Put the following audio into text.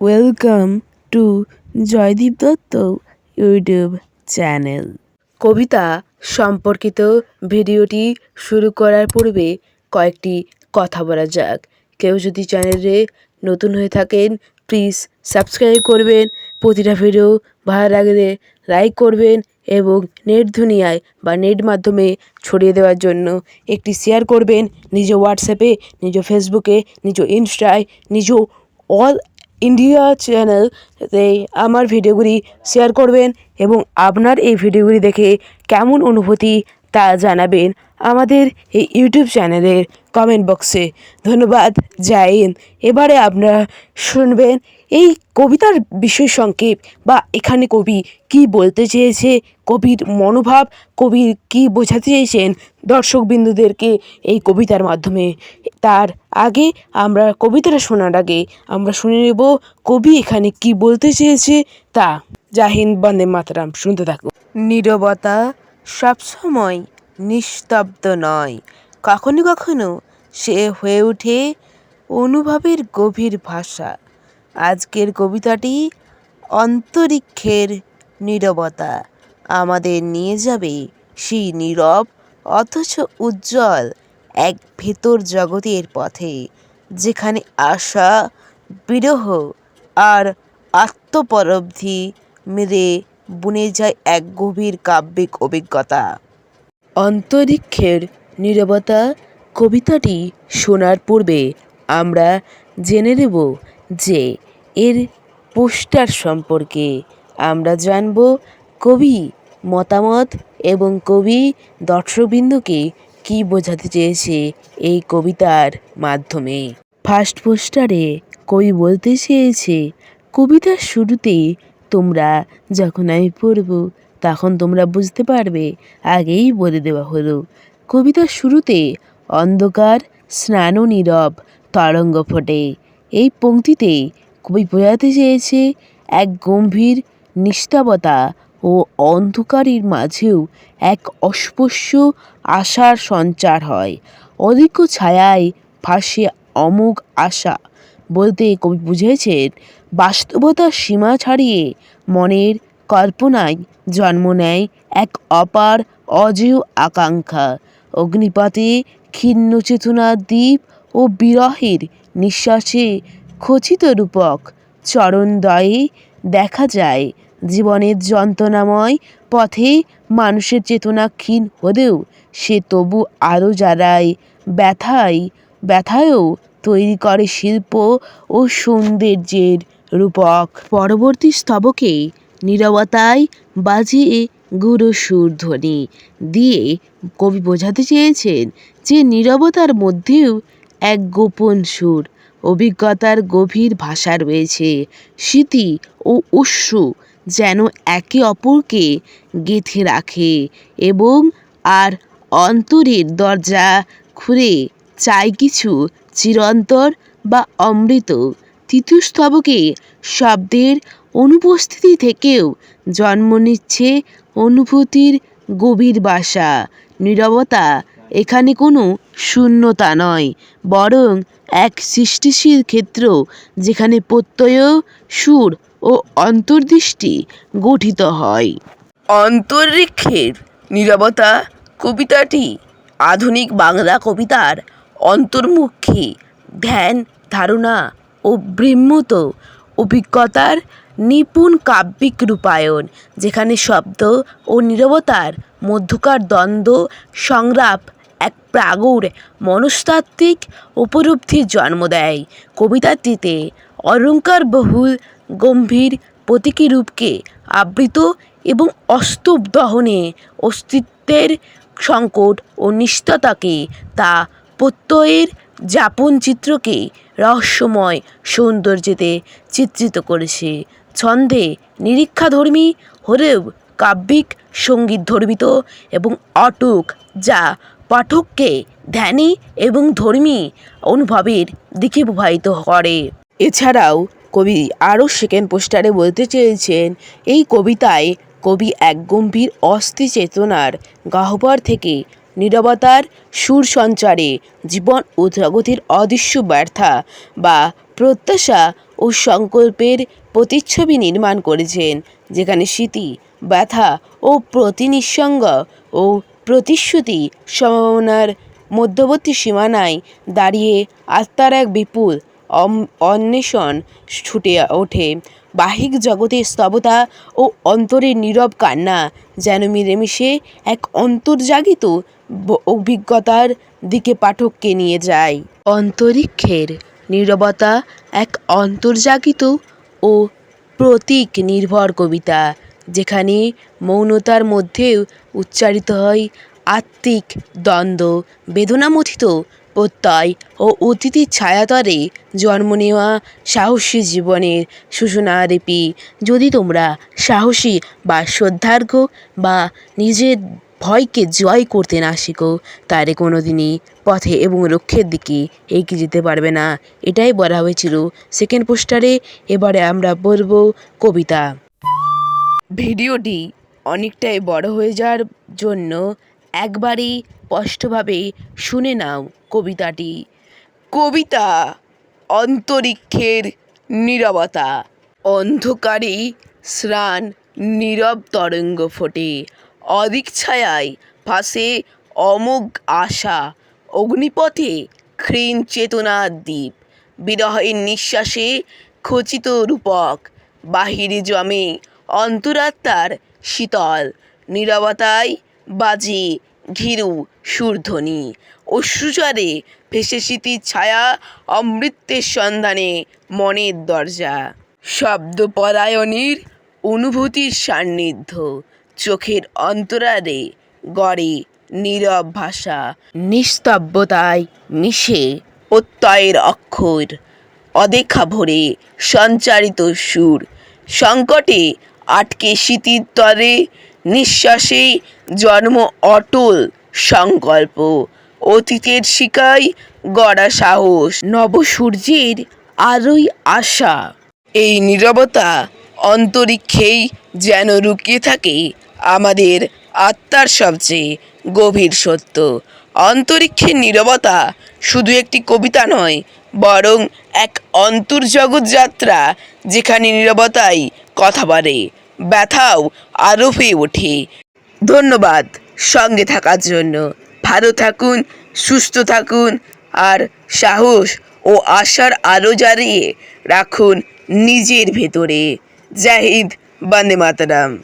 Welcome to Joydeep Dutta YouTube channel কবিতা সম্পর্কিত ভিডিওটি শুরু করার পূর্বে কয়েকটি কথা বলা যাক। কেউ যদি চ্যানেলে নতুন হয়ে থাকেন প্লিজ সাবস্ক্রাইব করবেন। প্রতিটা ভিডিও ভালো লাগলে লাইক করবেন এবং নেট দুনিয়ায় বা নেট মাধ্যমে ছড়িয়ে দেওয়ার জন্য একটি শেয়ার করবেন। নিজ হোয়াটসঅ্যাপে নিজ ফেসবুকে নিজ ইনস্টায় নিজ অল ইন্ডিয়া চ্যানেলতে আমার ভিডিওগুলি শেয়ার করবেন এবং আপনার এই ভিডিওগুলি দেখে কেমন অনুভূতি তা জানাবেন আমাদের এই ইউটিউব চ্যানেলের কমেন্ট বক্সে ধন্যবাদ হিন্দ। এবারে আপনারা শুনবেন এই কবিতার বিষয় সংক্ষেপ বা এখানে কবি কি বলতে চেয়েছে, কবির মনোভাব কবি কি বোঝাতে চেয়েছেন দর্শকবিন্দুদেরকে এই কবিতার মাধ্যমে। তার আগে আমরা কবিতাটা শোনার আগে আমরা শুনে নেব কবি এখানে কি বলতে চেয়েছে তা। জাহিন বন্দে মাতারাম। শুনতে থাকুন। নীরবতা সবসময় নিস্তব্ধ নয়। কখনো কখনো সে হয়ে ওঠে অনুভবের গভীর ভাষা। আজকের কবিতাটি অন্তরিক্ষের নীরবতা। আমাদের নিয়ে যাবে সেই নীরব, অথচ উজ্জ্বল এক ভেতর জগতের পথে, যেখানে আশা, বিরহ আর আত্মপরব্ধি মিলে বুনে যায় এক গভীর কাব্যিক অভিজ্ঞতা। অন্তরিক্ষের নীরবতা কবিতাটি শোনার পূর্বে আমরা জেনে নেব যে এর পোস্টার সম্পর্কে আমরা জানব কবি মতামত এবং কবি দর্শকবৃন্দকে কী বোঝাতে চেয়েছে এই কবিতার মাধ্যমে। ফার্স্ট পোস্টারে কবি বলতে চেয়েছে, কবিতার শুরুতে তোমরা যখন আমি পড়ব, তখন তোমরা বুঝতে পারবে, আগেই বলে দেওয়া হলো। কবিতার শুরুতে অন্ধকার, স্নান নীরব, তরঙ্গ ফোটে। এই পংক্তিতে কবি বোঝাতে চেয়েছে, এক গম্ভীর নিস্তবতা ও অন্ধকারের মাঝেও এক অস্পশ্য আশার সঞ্চার হয়। অধিক ছায়ায় ভাসে অমোঘ আশা। বলতে কবি বুঝেছেন বাস্তবতার সীমা ছাড়িয়ে মনের কল্পনায় জন্ম নেয় এক অপার অজেয় আকাঙ্ক্ষা। অগ্নিপাতে ক্ষীণ চেতনার দ্বীপ ও বিরহের নিঃশ্বাসে খচিত রূপক চরণদ্বয়ে দেখা যায়। জীবনের যন্ত্রণাময় পথে মানুষের চেতনা ক্ষীণ হলেও সে তবু আরও জ্বালায়, ব্যথায়, ব্যথায়ও তৈরি করে শিল্প ও সৌন্দর্যের রূপক। পরবর্তী স্তবকে নীরবতায় বাজিয়ে গুরু সুর ধ্বনি দিয়ে কবি বোঝাতে চেয়েছেন যে নীরবতার মধ্যেও এক গোপন সুর, অভিজ্ঞতার গভীর ভাষা রয়েছে। স্মৃতি ও অশ্রু যেন একে অপরকে গেঁথে রাখে এবং আর অন্তরের দরজা খুলে চাই কিছু চিরন্তর বা অমৃত তৃতীয় স্তবকে শব্দের অনুপস্থিতি থেকেও জন্ম নিচ্ছে অনুভূতির গভীর বাসা। নীরবতা এখানে কোনো শূন্যতা নয়, বরং এক সৃষ্টিশীল ক্ষেত্র যেখানে প্রত্যয়, সুর ও অন্তর্দৃষ্টি গঠিত হয়। অন্তরিক্ষের নীরবতা কবিতাটি আধুনিক বাংলা কবিতার অন্তর্মুখী ধ্যান ধারণা ও বৃম্মত অভিজ্ঞতার নিপুণ কাব্যিক রূপায়ণ, যেখানে শব্দ ও নীরবতার মধ্যকার দ্বন্দ্ব, সংলাপ এক প্রাগৌর মনস্তাত্ত্বিক উপলব্ধির জন্ম দেয়। কবিতাটিতে অলঙ্কারবহুল গম্ভীর প্রতীকী রূপকে আবৃত এবং অস্তব দহনে অস্তিত্বের সংকট ও নিষ্ঠতাকে তা প্রত্যয়ের যাপন চিত্রকে রহস্যময় সৌন্দর্যেতে চিত্রিত করেছে। ছন্দে নিরীক্ষাধর্মী হলেও কাব্যিক সংগীত ধর্মিত এবং অটুক, যা পাঠককে ধ্যানী এবং ধর্মী অনুভবের দিকে প্রবাহিত করে। এছাড়াও কবি আরও সেকেন্ড পোস্টারে বলতে চেয়েছেন, এই কবিতায় কবি এক গম্ভীর অস্থি চেতনার গহ্বর থেকে নীরবতার সুর সঞ্চারে জীবন ও জগতের অদৃশ্য ব্যর্থা বা প্রত্যাশা ও সংকল্পের প্রতিচ্ছবি নির্মাণ করেছেন, যেখানে স্মৃতি, ব্যথা ও প্রতিনিঃসঙ্গ ও প্রতিশ্রুতি সম্ভাবনার মধ্যবর্তী সীমানায় দাঁড়িয়ে আত্মার এক বিপুল অন্বেষণ ছুটে ওঠে। বাহিক জগতের স্তবতা ও অন্তরের নীরব কান্না যেন মিলেমিশে এক অন্তর্জাগিত অভিজ্ঞতার দিকে পাঠককে নিয়ে যায়। অন্তরিক্ষের নীরবতা এক অন্তর্জাগিত ও প্রতীক নির্ভর কবিতা, যেখানে মৌনতার মধ্যেও উচ্চারিত হয় আত্মিক দ্বন্দ্ব বেদনামথিত প্রত্যয় ও অতীতের ছায়াতরে জন্ম নেওয়া সাহসী জীবনের সূচনারেপি যদি তোমরা সাহসী বা শ্রদ্ধার্ঘ বা নিজের ভয়কে জয় করতে না শেখো, তাহলে কোনো দিনই পথে এবং লক্ষ্যের দিকে এগিয়ে যেতে পারবে না। এটাই বলা হয়েছিল সেকেন্ড পোস্টারে এবারে আমরা বলব কবিতা। ভিডিওটি অনেকটাই বড় হয়ে যাওয়ার জন্য একবারেই স্পষ্টভাবে শুনে নাও কবিতাটি। কবিতা অন্তরিক্ষের নীরবতা। অন্ধকারে স্নান নীরব তরঙ্গ ফোটে। অদিক ছায়ায় ভাসে অমোঘ আশা। অগ্নিপথে ক্ষীণ চেতনার দ্বীপ। বিরহের নিঃশ্বাসে খচিত রূপক। বাহিরে জমে অন্তরাত্মার শীতল। নীরবতায় বাজে ঘিরু সুরধ্বনি অশ্রুচারে ভেসে স্মৃতির ছায়া অমৃতের সন্ধানে মনের দরজা। শব্দপরায়ণীর অনুভূতির সান্নিধ্য। চোখের অন্তরারে গড়ে নীরব ভাষা। নিস্তব্ধতায় মিশে প্রত্যয়ের অক্ষর। অদেখা ভরে সঞ্চারিত সুর। সংকটে আটকে স্মৃতির তরে নিঃশ্বাসে জন্ম অটল সংকল্প। অতীতের শিকায় গড়া সাহস। নবসূর্যের আলোয় আশা। এই নীরবতা অন্তরিক্ষেই যেন লুকিয়ে থাকে আমাদের আত্মার সবচেয়ে গভীর সত্য। অন্তরিক্ষের নীরবতা শুধু একটি কবিতা নয়, বরং এক অন্তর্জগৎ যাত্রা যেখানে নীরবতাই কথা বলে। ব্যথাও আরও হয়ে ওঠে। ধন্যবাদ সঙ্গে থাকার জন্য। ভালো থাকুন, সুস্থ থাকুন, আর সাহস ও আশার আলো জ্বালিয়ে রাখুন নিজের ভেতরে। জাহিদ বন্দে মাতারাম।